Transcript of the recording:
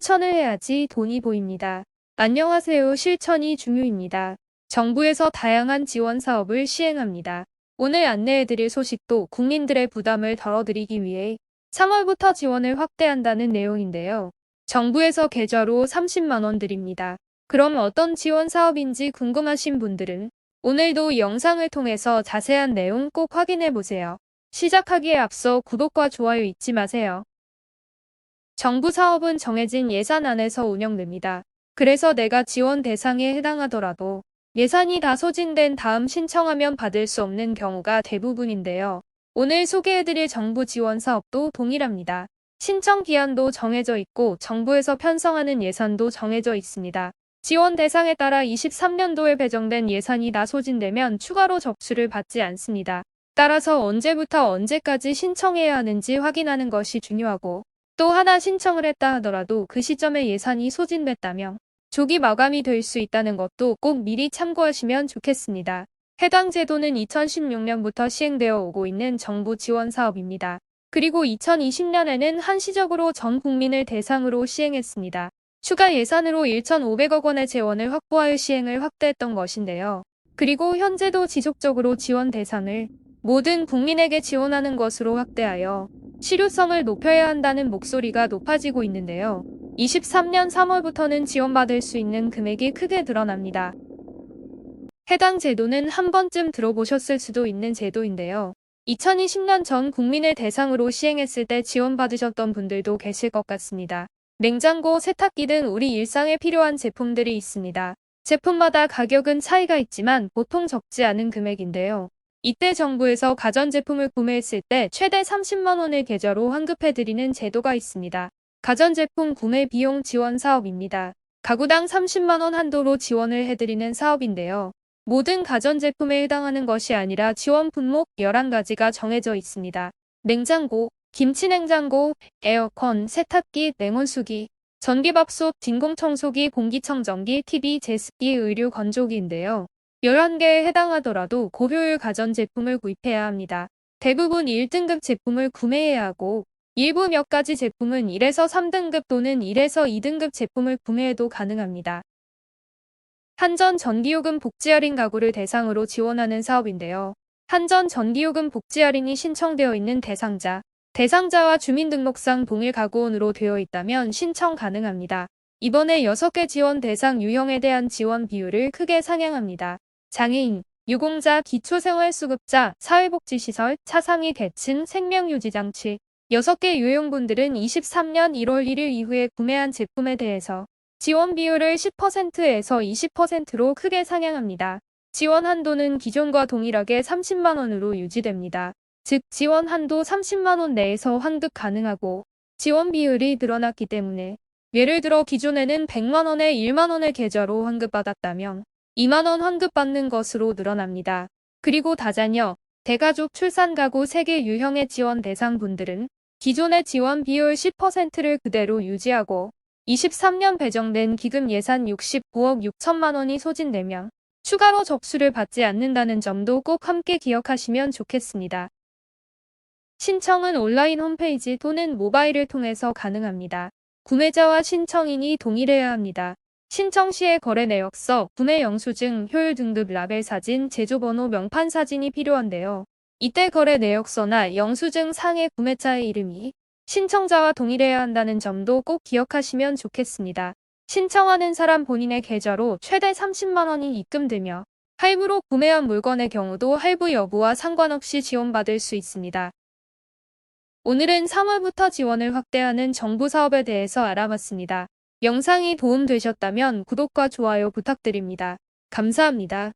실천을 해야지 돈이 보입니다. 안녕하세요. 실천이 중요입니다. 정부에서 다양한 지원 사업을 시행합니다. 오늘 안내해드릴 소식도 국민들의 부담을 덜어드리기 위해 3월부터 지원을 확대한다는 내용인데요. 정부에서 계좌로 30만원 드립니다. 그럼 어떤 지원 사업인지 궁금하신 분들은 오늘도 영상을 통해서 자세한 내용 꼭 확인해 보세요. 시작하기에 앞서 구독과 좋아요 잊지 마세요. 정부 사업은 정해진 예산 안에서 운영됩니다. 그래서 내가 지원 대상에 해당하더라도 예산이 다 소진된 다음 신청하면 받을 수 없는 경우가 대부분인데요. 오늘 소개해드릴 정부 지원 사업도 동일합니다. 신청 기한도 정해져 있고 정부에서 편성하는 예산도 정해져 있습니다. 지원 대상에 따라 23년도에 배정된 예산이 다 소진되면 추가로 접수를 받지 않습니다. 따라서 언제부터 언제까지 신청해야 하는지 확인하는 것이 중요하고 또 하나 신청을 했다 하더라도 그 시점에 예산이 소진됐다면 조기 마감이 될 수 있다는 것도 꼭 미리 참고하시면 좋겠습니다. 해당 제도는 2016년부터 시행되어 오고 있는 정부 지원 사업입니다. 그리고 2020년에는 한시적으로 전 국민을 대상으로 시행했습니다. 추가 예산으로 1,500억 원의 재원을 확보하여 시행을 확대했던 것인데요. 그리고 현재도 지속적으로 지원 대상을 모든 국민에게 지원하는 것으로 확대하여 실효성을 높여야 한다는 목소리가 높아지고 있는데요. 23년 3월부터는 지원받을 수 있는 금액이 크게 드러납니다. 해당 제도는 한 번쯤 들어보셨을 수도 있는 제도인데요. 2020년 전 국민을 대상으로 시행했을 때 지원받으셨던 분들도 계실 것 같습니다. 냉장고, 세탁기 등 우리 일상에 필요한 제품들이 있습니다. 제품마다 가격은 차이가 있지만 보통 적지 않은 금액인데요. 이때 정부에서 가전제품을 구매했을 때 최대 30만원을 계좌로 환급해드리는 제도가 있습니다. 가전제품 구매 비용 지원 사업입니다. 가구당 30만원 한도로 지원을 해드리는 사업인데요. 모든 가전제품에 해당하는 것이 아니라 지원 품목 11가지가 정해져 있습니다. 냉장고, 김치냉장고, 에어컨, 세탁기, 냉온수기, 전기밥솥, 진공청소기, 공기청정기, TV, 제습기, 의류 건조기인데요. 11개에 해당하더라도 고효율 가전제품을 구입해야 합니다. 대부분 1등급 제품을 구매해야 하고 일부 몇 가지 제품은 1에서 3등급 또는 1에서 2등급 제품을 구매해도 가능합니다. 한전 전기요금 복지 할인 가구를 대상으로 지원하는 사업인데요. 한전 전기요금 복지 할인이 신청되어 있는 대상자, 대상자와 주민등록상 동일 가구원으로 되어 있다면 신청 가능합니다. 이번에 6개 지원 대상 유형에 대한 지원 비율을 크게 상향합니다. 장애인, 유공자, 기초생활수급자, 사회복지시설, 차상위 계층, 생명유지장치 6개 유형분들은 23년 1월 1일 이후에 구매한 제품에 대해서 지원 비율을 10%에서 20%로 크게 상향합니다. 지원 한도는 기존과 동일하게 30만원으로 유지됩니다. 즉 지원 한도 30만원 내에서 환급 가능하고 지원 비율이 늘어났기 때문에 예를 들어 기존에는 100만원에 1만원의 계좌로 환급받았다면 2만원 환급 받는 것으로 늘어납니다. 그리고 다자녀, 대가족 출산 가구 3개 유형의 지원 대상 분들은 기존의 지원 비율 10%를 그대로 유지하고 23년 배정된 기금 예산 69억 6천만 원이 소진되면 추가로 접수를 받지 않는다는 점도 꼭 함께 기억하시면 좋겠습니다. 신청은 온라인 홈페이지 또는 모바일을 통해서 가능합니다. 구매자와 신청인이 동일해야 합니다. 신청 시에 거래 내역서, 구매 영수증, 효율 등급 라벨 사진, 제조번호 명판 사진이 필요한데요. 이때 거래 내역서나 영수증 상의 구매자의 이름이 신청자와 동일해야 한다는 점도 꼭 기억하시면 좋겠습니다. 신청하는 사람 본인의 계좌로 최대 30만원이 입금되며 할부로 구매한 물건의 경우도 할부 여부와 상관없이 지원받을 수 있습니다. 오늘은 3월부터 지원을 확대하는 정부 사업에 대해서 알아봤습니다. 영상이 도움되셨다면 구독과 좋아요 부탁드립니다. 감사합니다.